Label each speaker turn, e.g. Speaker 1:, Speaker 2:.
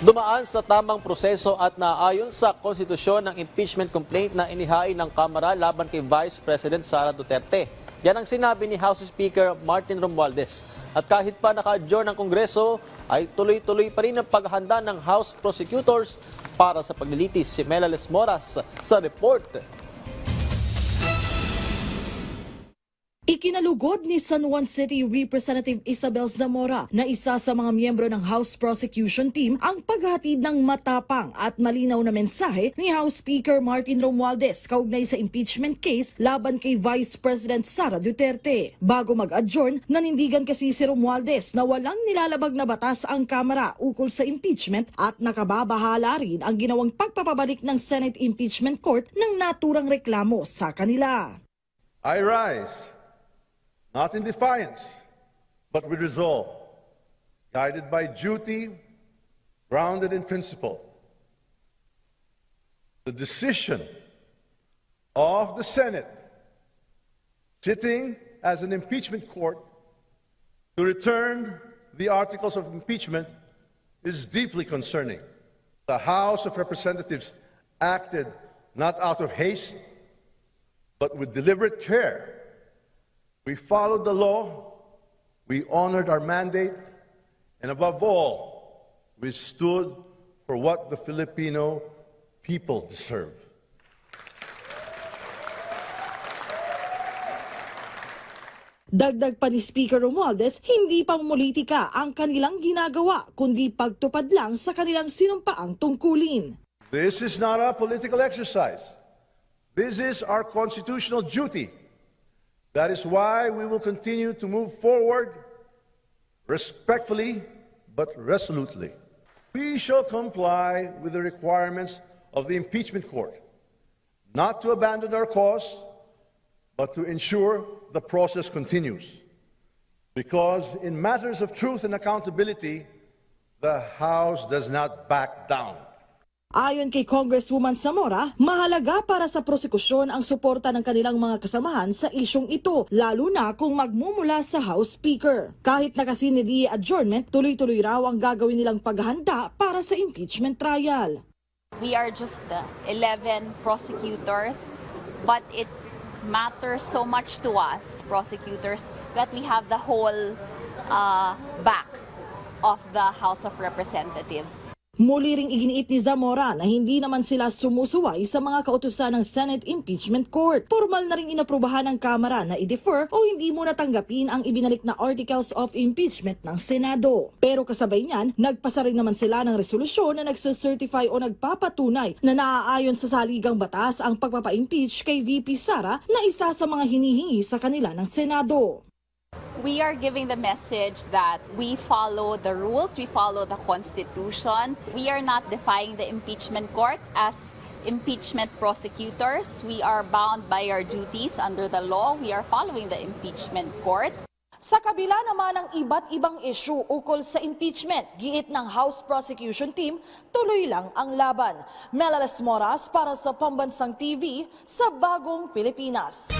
Speaker 1: dumaan sa tamang proseso at naayon sa konstitusyon ng impeachment complaint na inihain ng Kamara laban kay Vice President Sara Duterte. Yan ang sinabi ni House Speaker Martin Romualdez. At kahit pa naka-adjourn ng Kongreso, ay tuloy-tuloy pa rin ang paghahanda ng House prosecutors para sa paglilitis si Melales Moras sa report.
Speaker 2: Ikinalugod ni San Juan City Representative Isabel Zamora na isa sa mga miyembro ng House Prosecution Team ang paghatid ng matapang at malinaw na mensahe ni House Speaker Martin Romualdez kaugnay sa impeachment case laban kay Vice President Sara Duterte. Bago mag-adjourn, nanindigan kasi si Romualdez na walang nilalabag na batas ang Kamara ukol sa impeachment at nakababahala rin ang ginawang pagpapabalik ng Senate Impeachment Court ng naturang reklamo sa kanila.
Speaker 3: I rise, not in defiance, but with resolve, guided by duty, grounded in principle. The decision of the Senate, sitting as an impeachment court, to return the articles of impeachment is deeply concerning. The House of Representatives acted not out of haste, but with deliberate care. We followed the law, we honored our mandate, and above all, we stood for what the Filipino people deserve.
Speaker 2: Dagdag pa ni Speaker Romualdez, hindi pamumulitika ang kanilang ginagawa, kundi pagtupad lang sa kanilang sinumpaang tungkulin.
Speaker 3: This is not a political exercise. This is our constitutional duty. That is why we will continue to move forward respectfully but resolutely. We shall comply with the requirements of the impeachment court, not to abandon our cause, but to ensure the process continues. Because in matters of truth and accountability, the House does not back down.
Speaker 2: Ayon kay Congresswoman Zamora, mahalaga para sa prosekusyon ang suporta ng kanilang mga kasamahan sa isyong ito, lalo na kung magmumula sa House Speaker. Kahit nakasinidi adjournment, tuloy-tuloy raw ang gagawin nilang paghahanda para sa impeachment trial.
Speaker 4: We are just uh, 11 prosecutors, but it matters so much to us, prosecutors, that we have the whole uh, back of the House of Representatives.
Speaker 2: Muli ring iginiit ni Zamora na hindi naman sila sumusuway sa mga kautusan ng Senate Impeachment Court. Formal na ring inaprubahan ng Kamara na i-defer o hindi muna tanggapin ang ibinalik na Articles of Impeachment ng Senado. Pero kasabay niyan, nagpasa rin naman sila ng resolusyon na nagsacertify o nagpapatunay na naaayon sa saligang batas ang pagpapa-impeach kay VP Sara na isa sa mga hinihingi sa kanila ng Senado.
Speaker 4: We are giving the message that we follow the rules, we follow the Constitution. We are not defying the impeachment court as impeachment prosecutors. We are bound by our duties under the law. We are following the impeachment court.
Speaker 2: Sa kabila naman ng iba't ibang issue ukol sa impeachment, giit ng House Prosecution Team, tuloy lang ang laban. Melales Moras para sa Pambansang TV sa Bagong Pilipinas.